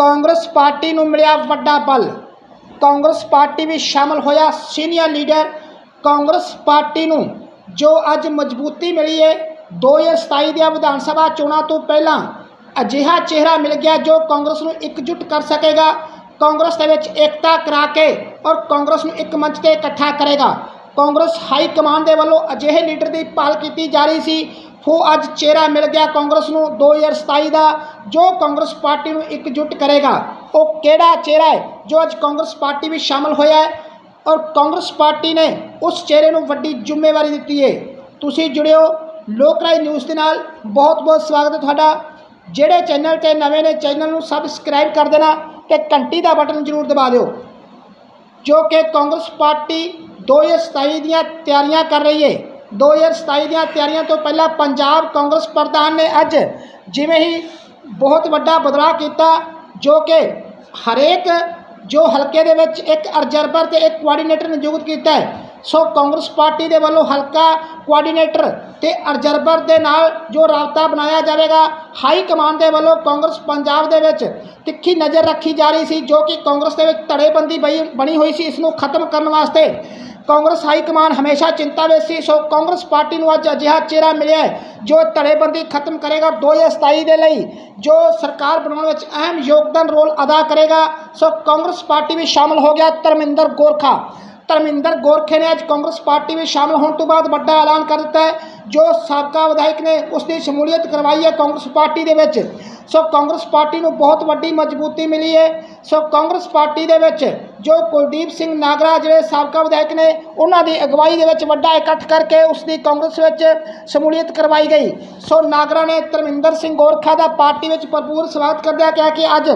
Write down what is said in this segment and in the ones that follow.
Congress party ਨੂੰ ਮਿਲਿਆ ਵੱਡਾ ਬਲ। ਕਾਂਗਰਸ ਪਾਰਟੀ ਵਿੱਚ ਸ਼ਾਮਲ ਹੋਇਆ, ਸੀਨੀਅਰ ਲੀਡਰ। ਕਾਂਗਰਸ ਪਾਰਟੀ ਨੂੰ ਜੋ ਅੱਜ ਮਜ਼ਬੂਤੀ ਮਿਲੀ ਹੈ 2027 ਦੀਆਂ ਵਿਧਾਨ ਸਭਾ ਚੋਣਾਂ ਤੋਂ ਪਹਿਲਾਂ ਅਜਿਹਾ ਚਿਹਰਾ ਮਿਲ ਗਿਆ ਜੋ ਕਾਂਗਰਸ ਨੂੰ ਇਕਜੁੱਟ ਕਰ ਸਕੇਗਾ। ਕਾਂਗਰਸ ਦੇ ਵਿੱਚ ਏਕਤਾ ਕਰਾ ਕੇ ਔਰ ਕਾਂਗਰਸ ਨੂੰ ਇੱਕ ਮੰਚ ਤੇ ਇਕੱਠਾ ਕਰੇਗਾ। ਕਾਂਗਰਸ ਹਾਈ ਕਮਾਂਡ ਦੇ ਵੱਲੋਂ ਅਜਿਹੇ ਲੀਡਰ ਦੀ ਭਾਲ ਕੀਤੀ ਜਾ ਰਹੀ ਸੀ ਉਹ ਅੱਜ ਚਿਹਰਾ ਮਿਲ ਗਿਆ ਕਾਂਗਰਸ ਨੂੰ 2027 ਦਾ, ਜੋ ਕਾਂਗਰਸ ਪਾਰਟੀ ਨੂੰ ਇਕਜੁੱਟ ਕਰੇਗਾ। ਉਹ ਕਿਹੜਾ ਚਿਹਰਾ ਹੈ ਜੋ ਅੱਜ ਕਾਂਗਰਸ ਪਾਰਟੀ ਵਿੱਚ ਸ਼ਾਮਲ ਹੋਇਆ ਹੈ? ਔਰ ਕਾਂਗਰਸ ਪਾਰਟੀ ਨੇ ਉਸ ਚਿਹਰੇ ਨੂੰ ਵੱਡੀ ਜ਼ਿੰਮੇਵਾਰੀ ਦਿੱਤੀ ਹੈ। ਤੁਸੀਂ ਜੁੜਿਓ ਲੋਕ ਰਾਏ ਨਿਊਜ਼ ਦੇ ਨਾਲ। ਬਹੁਤ ਬਹੁਤ ਸਵਾਗਤ ਹੈ ਤੁਹਾਡਾ। ਜਿਹੜੇ ਚੈਨਲ ਤੇ ਨਵੇਂ ਨੇ, ਚੈਨਲ ਨੂੰ ਸਬਸਕ੍ਰਾਈਬ ਕਰ ਦੇਣਾ ਤੇ ਘੰਟੀ ਦਾ ਬਟਨ ਜ਼ਰੂਰ ਦਬਾ ਦਿਓ। ਜੋ ਕਿ ਕਾਂਗਰਸ ਪਾਰਟੀ 2027 ਦੀਆਂ ਤਿਆਰੀਆਂ ਕਰ ਰਹੀ ਹੈ। 2027 ਦੀਆਂ ਤਿਆਰੀਆਂ ਤੋਂ ਪਹਿਲਾਂ ਪੰਜਾਬ ਕਾਂਗਰਸ ਪ੍ਰਧਾਨ ਨੇ ਅੱਜ ਜਿਵੇਂ ਹੀ ਬਹੁਤ ਵੱਡਾ ਬਦਲਾਅ ਕੀਤਾ, ਜੋ ਕਿ ਹਰੇਕ ਜੋ ਹਲਕੇ ਦੇ ਵਿੱਚ ਇੱਕ ਅਬਜ਼ਰਵਰ ਤੇ ਇੱਕ ਕੋਆਰਡੀਨੇਟਰ ਨਿਯੁਕਤ ਕੀਤਾ ਹੈ, ਸੋ ਕਾਂਗਰਸ ਪਾਰਟੀ ਦੇ ਵੱਲੋਂ ਹਲਕਾ ਕੋਆਰਡੀਨੇਟਰ ਤੇ ਅਬਜ਼ਰਵਰ ਦੇ ਨਾਲ ਜੋ ਰਾਬਤਾ ਬਣਾਇਆ ਜਾਵੇਗਾ, ਹਾਈ ਕਮਾਂਡ ਦੇ ਵੱਲੋਂ ਕਾਂਗਰਸ ਪੰਜਾਬ ਦੇ ਵਿੱਚ ਤਿੱਖੀ ਨਜ਼ਰ ਰੱਖੀ ਜਾ ਰਹੀ ਸੀ, ਜੋ ਕਿ ਕਾਂਗਰਸ ਦੇ ਵਿੱਚ ਧੜੇਬੰਦੀ ਬਈ- ਬਣੀ ਹੋਈ ਸੀ, ਇਸ ਨੂੰ ਖਤਮ ਕਰਨ ਵਾਸਤੇ। ਕਾਂਗਰਸ ਹਾਈ ਕਮਾਨ ਹਮੇਸ਼ਾ ਚਿੰਤਾ ਵਿੱਚ ਸੀ, ਸੋ ਕਾਂਗਰਸ ਪਾਰਟੀ ਨੂੰ ਅੱਜ ਅਜਿਹਾ ਚਿਹਰਾ ਮਿਲਿਆ ਜੋ ਧੜੇਬੰਦੀ ਖਤਮ ਕਰੇਗਾ 2027 ਦੇ ਲਈ, ਜੋ ਸਰਕਾਰ ਬਣਾਉਣ ਵਿੱਚ ਅਹਿਮ ਯੋਗਦਾਨ ਰੋਲ ਅਦਾ ਕਰੇਗਾ। ਸੋ ਕਾਂਗਰਸ ਪਾਰਟੀ ਵਿੱਚ ਸ਼ਾਮਲ ਹੋ ਗਿਆ ਧਰਮਿੰਦਰ ਗੋਰਖਾ। ਧਰਮਿੰਦਰ ਗੋਰਖੇ ਨੇ ਅੱਜ ਕਾਂਗਰਸ ਪਾਰਟੀ ਵਿੱਚ ਸ਼ਾਮਲ ਹੋਣ ਤੋਂ ਬਾਅਦ ਵੱਡਾ ਐਲਾਨ ਕਰ ਦਿੱਤਾ ਹੈ, ਜੋ ਸਾਬਕਾ ਵਿਧਾਇਕ ਨੇ ਉਸ ਦੀ ਸ਼ਮੂਲੀਅਤ ਕਰਵਾਈ ਹੈ ਕਾਂਗਰਸ ਪਾਰਟੀ ਦੇ ਵਿੱਚ। ਸੋ ਕਾਂਗਰਸ ਪਾਰਟੀ ਨੂੰ ਬਹੁਤ ਵੱਡੀ ਮਜ਼ਬੂਤੀ ਮਿਲੀ ਹੈ। ਸੋ ਕਾਂਗਰਸ ਪਾਰਟੀ ਦੇ ਵਿੱਚ ਜੋ ਕੁਲਦੀਪ ਸਿੰਘ ਨਾਗਰਾ ਜਿਹੜੇ ਸਾਬਕਾ ਵਿਧਾਇਕ ਨੇ, ਉਹਨਾਂ ਦੀ ਅਗਵਾਈ ਦੇ ਵਿੱਚ ਵੱਡਾ ਇਕੱਠ ਕਰਕੇ ਉਸ ਦੀ ਕਾਂਗਰਸ ਵਿੱਚ ਸ਼ਮੂਲੀਅਤ ਕਰਵਾਈ ਗਈ। ਸੋ ਨਾਗਰਾ ਨੇ ਧਰਮਿੰਦਰ ਸਿੰਘ ਗੋਰਖਾ ਦਾ ਪਾਰਟੀ ਵਿੱਚ ਭਰਪੂਰ ਸਵਾਗਤ ਕਰਦਿਆਂ ਕਿਹਾ ਕਿ ਅੱਜ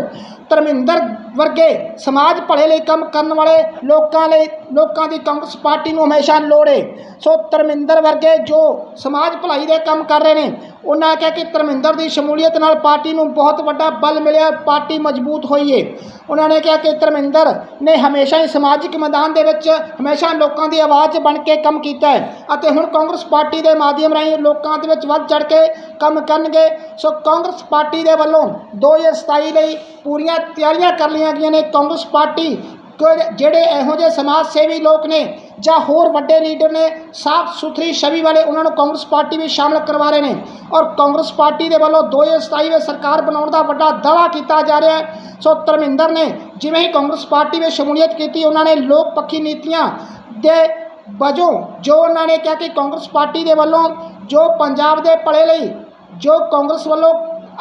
ਧਰਮਿੰਦਰ ਵਰਗੇ ਸਮਾਜ ਭਲੇ ਲਈ ਕੰਮ ਕਰਨ ਵਾਲੇ ਲੋਕਾਂ ਲਈ, ਲੋਕਾਂ ਦੀ ਕਾਂਗਰਸ ਪਾਰਟੀ ਨੂੰ ਹਮੇਸ਼ਾ ਲੋੜ ਹੈ ਸੋ ਧਰਮਿੰਦਰ ਵਰਗੇ ਜੋ ਸਮਾਜ ਭਲਾਈ ਦੇ ਕੰਮ ਕਰ ਰਹੇ ਨੇ ਉਹਨਾਂ ਕਿਹਾ ਕਿ ਧਰਮਿੰਦਰ ਦੀ ਸ਼ਮੂਲੀਅਤ ਨਾਲ ਪਾਰਟੀ ਨੂੰ ਬਹੁਤ ਵੱਡਾ ਬਲ ਮਿਲਿਆ, ਪਾਰਟੀ ਮਜ਼ਬੂਤ ਹੋਈ ਹੈ ਉਹਨਾਂ ਨੇ ਕਿਹਾ ਕਿ ਧਰਮਿੰਦਰ ਨੇ ਹਮੇਸ਼ਾ ਹੀ ਸਮਾਜਿਕ ਮੈਦਾਨ ਦੇ ਵਿੱਚ ਹਮੇਸ਼ਾ ਲੋਕਾਂ ਦੀ ਆਵਾਜ਼ ਬਣ ਕੇ ਕੰਮ ਕੀਤਾ ਹੈ ਅਤੇ ਹੁਣ ਕਾਂਗਰਸ ਪਾਰਟੀ ਦੇ ਮਾਧਿਅਮ ਰਾਹੀਂ ਲੋਕਾਂ ਦੇ ਵਿੱਚ ਵੱਧ ਚੜ ਕੇ ਕੰਮ ਕਰਨਗੇ। ਸੋ ਕਾਂਗਰਸ ਪਾਰਟੀ ਦੇ ਵੱਲੋਂ 2027 ਲਈ ਪੂਰੀਆਂ ਤਿਆਰੀਆਂ ਕਰ ਲਈਆਂ ਗਈਆਂ ਨੇ। ਕਾਂਗਰਸ ਪਾਰਟੀ ਜਿਹੜੇ ਇਹੋ ਜਿਹੇ ਸਮਾਜ ਸੇਵੀ ਲੋਕ ਨੇ ਜਾਂ ਹੋਰ ਵੱਡੇ ਲੀਡਰ ਨੇ, ਸਾਫ਼ ਸੁਥਰੀ ਛਵੀ ਵਾਲੇ ਉਹਨਾਂ ਨੂੰ ਕਾਂਗਰਸ ਪਾਰਟੀ ਵਿੱਚ ਸ਼ਾਮਲ ਕਰਵਾ ਰਹੇ ਨੇ। ਔਰ ਕਾਂਗਰਸ ਪਾਰਟੀ ਦੇ ਵੱਲੋਂ 2027 ਵਿੱਚ ਸਰਕਾਰ ਬਣਾਉਣ ਦਾ ਵੱਡਾ ਦਾਅਵਾ ਕੀਤਾ ਜਾ ਰਿਹਾ ਹੈ। ਸੋ ਧਰਮਿੰਦਰ ਨੇ ਜਿਵੇਂ ਹੀ ਕਾਂਗਰਸ ਪਾਰਟੀ ਵਿੱਚ ਸ਼ਮੂਲੀਅਤ ਕੀਤੀ, ਉਹਨਾਂ ਨੇ ਲੋਕ ਪੱਖੀ ਨੀਤੀਆਂ ਦੇ ਵਜੋਂ ਜੋ ਉਹਨਾਂ ਨੇ ਕਿਹਾ ਕਿ ਕਾਂਗਰਸ ਪਾਰਟੀ ਦੇ ਵੱਲੋਂ ਜੋ ਪੰਜਾਬ ਦੇ ਭਲੇ ਲਈ, ਜੋ ਕਾਂਗਰਸ ਵੱਲੋਂ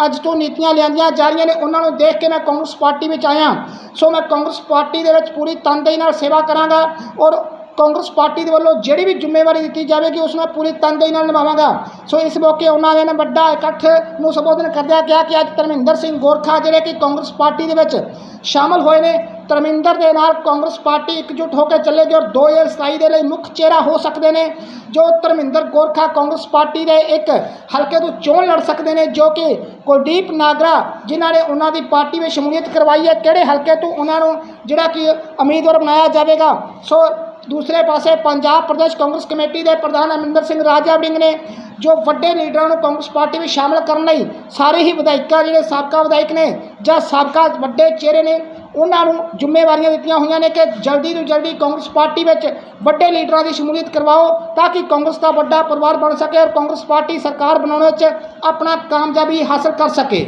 ਅੱਜ ਤੋਂ ਨੀਤੀਆਂ ਲਿਆਂਦੀਆਂ ਜਾ ਰਹੀਆਂ ਨੇ, ਉਹਨਾਂ ਨੂੰ ਦੇਖ ਕੇ ਮੈਂ ਕਾਂਗਰਸ ਪਾਰਟੀ ਵਿੱਚ ਆਇਆ। ਸੋ ਮੈਂ ਕਾਂਗਰਸ ਪਾਰਟੀ ਦੇ ਵਿੱਚ ਪੂਰੀ ਤਨਦੇਹੀ ਨਾਲ ਸੇਵਾ ਕਰਾਂਗਾ ਔਰ ਕਾਂਗਰਸ ਪਾਰਟੀ ਦੇ ਵੱਲੋਂ ਜਿਹੜੀ ਵੀ ਜ਼ਿੰਮੇਵਾਰੀ ਦਿੱਤੀ ਜਾਵੇਗੀ ਉਸ ਨੂੰ ਪੂਰੀ ਤਨਦੇਹੀ ਨਾਲ ਨਿਭਾਵਾਂਗਾ। ਸੋ ਇਸ ਮੌਕੇ ਉਹਨਾਂ ਨੇ ਵੱਡਾ ਇਕੱਠ ਨੂੰ ਸੰਬੋਧਨ ਕਰਦਿਆਂ ਕਿਹਾ ਕਿ ਅੱਜ ਧਰਮਿੰਦਰ ਸਿੰਘ ਗੋਰਖਾ ਜਿਹੜੇ ਕਿ ਕਾਂਗਰਸ ਪਾਰਟੀ ਦੇ ਵਿੱਚ ਸ਼ਾਮਲ ਹੋਏ ਨੇ, ਧਰਮਿੰਦਰ ਦੇ ਨਾਲ ਕਾਂਗਰਸ ਪਾਰਟੀ ਇਕਜੁੱਟ ਹੋ ਕੇ ਚੱਲੇਗੀ ਔਰ 2027 ਦੇ ਲਈ ਮੁੱਖ ਚਿਹਰਾ ਹੋ ਸਕਦੇ ਨੇ, ਜੋ ਧਰਮਿੰਦਰ ਗੋਰਖਾ ਕਾਂਗਰਸ ਪਾਰਟੀ ਦੇ ਇੱਕ ਹਲਕੇ ਤੋਂ ਚੋਣ ਲੜ ਸਕਦੇ ਨੇ, ਜੋ ਕਿ ਕੁਲਦੀਪ ਨਾਗਰਾ ਜਿਨ੍ਹਾਂ ਨੇ ਉਹਨਾਂ ਦੀ ਪਾਰਟੀ ਵਿੱਚ ਸ਼ਮੂਲੀਅਤ ਕਰਵਾਈ ਹੈ, ਕਿਹੜੇ ਹਲਕੇ ਤੋਂ ਉਹਨਾਂ ਨੂੰ ਜਿਹੜਾ ਕਿ ਉਮੀਦਵਾਰ ਬਣਾਇਆ ਜਾਵੇਗਾ। ਸੋ ਦੂਸਰੇ ਪਾਸੇ ਪੰਜਾਬ ਪ੍ਰਦੇਸ਼ ਕਾਂਗਰਸ ਕਮੇਟੀ ਦੇ ਪ੍ਰਧਾਨ ਅਮਰਿੰਦਰ ਸਿੰਘ ਰਾਜਾ ਵੜਿੰਗ ਨੇ, ਜੋ ਵੱਡੇ ਲੀਡਰਾਂ ਨੂੰ ਕਾਂਗਰਸ ਪਾਰਟੀ ਵਿੱਚ ਸ਼ਾਮਲ ਕਰਨ ਲਈ ਸਾਰੇ ਹੀ ਵਿਧਾਇਕਾਂ, ਜਿਹੜੇ ਸਾਬਕਾ ਵਿਧਾਇਕ ਨੇ ਜਾਂ ਸਾਬਕਾ ਵੱਡੇ ਚਿਹਰੇ ਨੇ, ਉਹਨਾਂ ਨੂੰ ਜ਼ਿੰਮੇਵਾਰੀਆਂ ਦਿੱਤੀਆਂ ਹੋਈਆਂ ਨੇ ਕਿ ਜਲਦੀ ਤੋਂ ਜਲਦੀ ਕਾਂਗਰਸ ਪਾਰਟੀ ਵਿੱਚ ਵੱਡੇ ਲੀਡਰਾਂ ਦੀ ਸ਼ਮੂਲੀਅਤ ਕਰਵਾਓ ਤਾਂ ਕਿ ਕਾਂਗਰਸ ਦਾ ਵੱਡਾ ਪਰਿਵਾਰ ਬਣ ਸਕੇ ਔਰ ਕਾਂਗਰਸ ਪਾਰਟੀ ਸਰਕਾਰ ਬਣਾਉਣ ਵਿੱਚ ਆਪਣਾ ਕਾਮਯਾਬੀ ਹਾਸਲ ਕਰ ਸਕੇ।